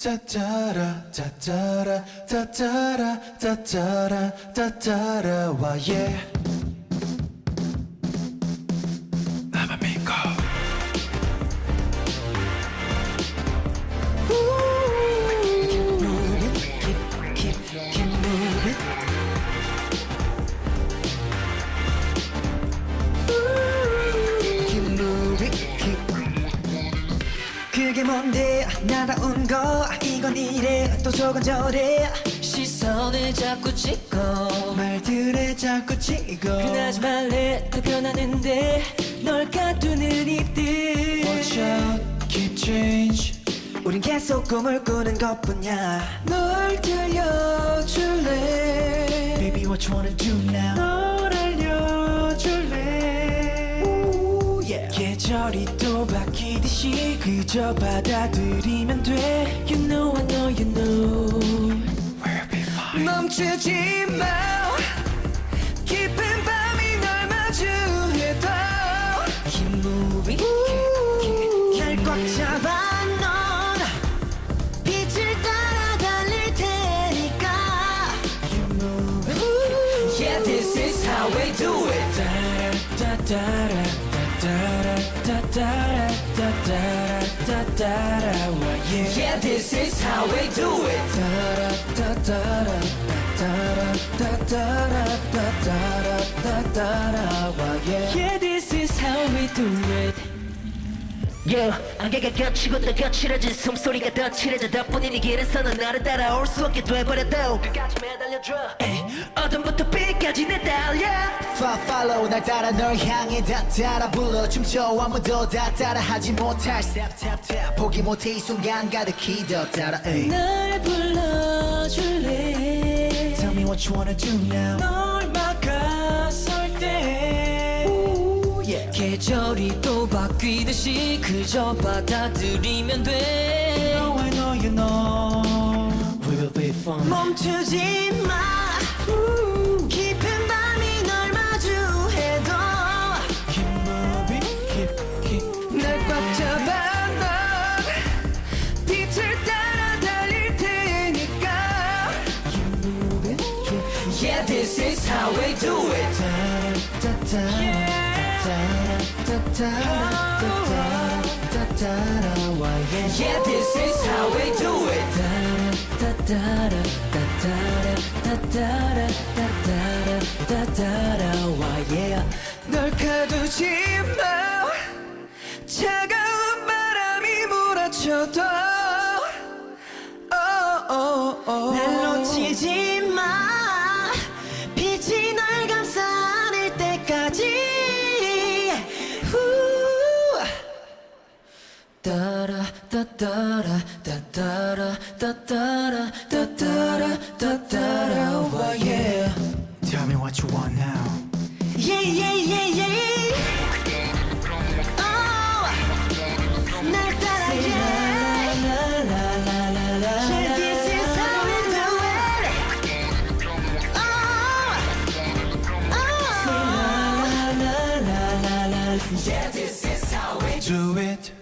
짜짜라 짜짜라 짜짜라 짜짜라 짜짜라 와예 나 그게 뭔데? 날아온 거. 이건 이래. 또 저건 저래. 시선을 자꾸 찍고 말들에 자꾸 치고 변하지 말래. 더 변하는데 널 가두는 입들. Watch out. Keep change. 우린 계속 꿈을 꾸는 것뿐이야. 널 들려줄래? Baby what you wanna do now 계절이 또 바뀌듯이 그저 받아들이면 돼. You know I know you know. We'll be fine 멈추지 마. 깊은 밤이 널 마주해도 Keep moving 날꽉 잡아 넌 빛을 따라 달릴 테니까. Yeah this is how we do it. 따따라 따따라 와예 Yeah this is how we do it 따라따따라 따따라 따따라 따따라 와예 Yeah this is how we do it Yeah, 안개가 겹치고 또 거칠어진 숨소리가 더 칠해져 덕분에 네 길에서는 나를 따라올 수 없게 돼버렸다 끝까지 매달려줘. 에이, 어둠부터 빛까지 내달려. Fa- Follow 날 따라 널 향해 다 따라 불러. 춤춰 아무도 다 따라하지 못할 Step tap tap. 포기 못해 이 순간 가득히 더 따라 에이. 날 불러줄래? Tell me what you wanna do now. 널 yeah. 계절이 또 바뀌듯이 그저 받아들이면 돼 know I know you know We will be fine 멈추지 마 깊은 밤이 널 마주해도 Keep moving keep keep 날꽉 잡아 넌 빛을 따라 달릴 테니까 Keep moving keep Yeah this is how we do it Yeah 널 가두지 마 차가운 바람이 몰아쳐도 따라 따따라 따따라 따따라 따따라 따따라 와 yeah Tell me what you want now Yeah, yeah, yeah, yeah. Oh, 날 따라, yeah. Yeah, this is how we do it. Oh, oh. Yeah this is how we Do it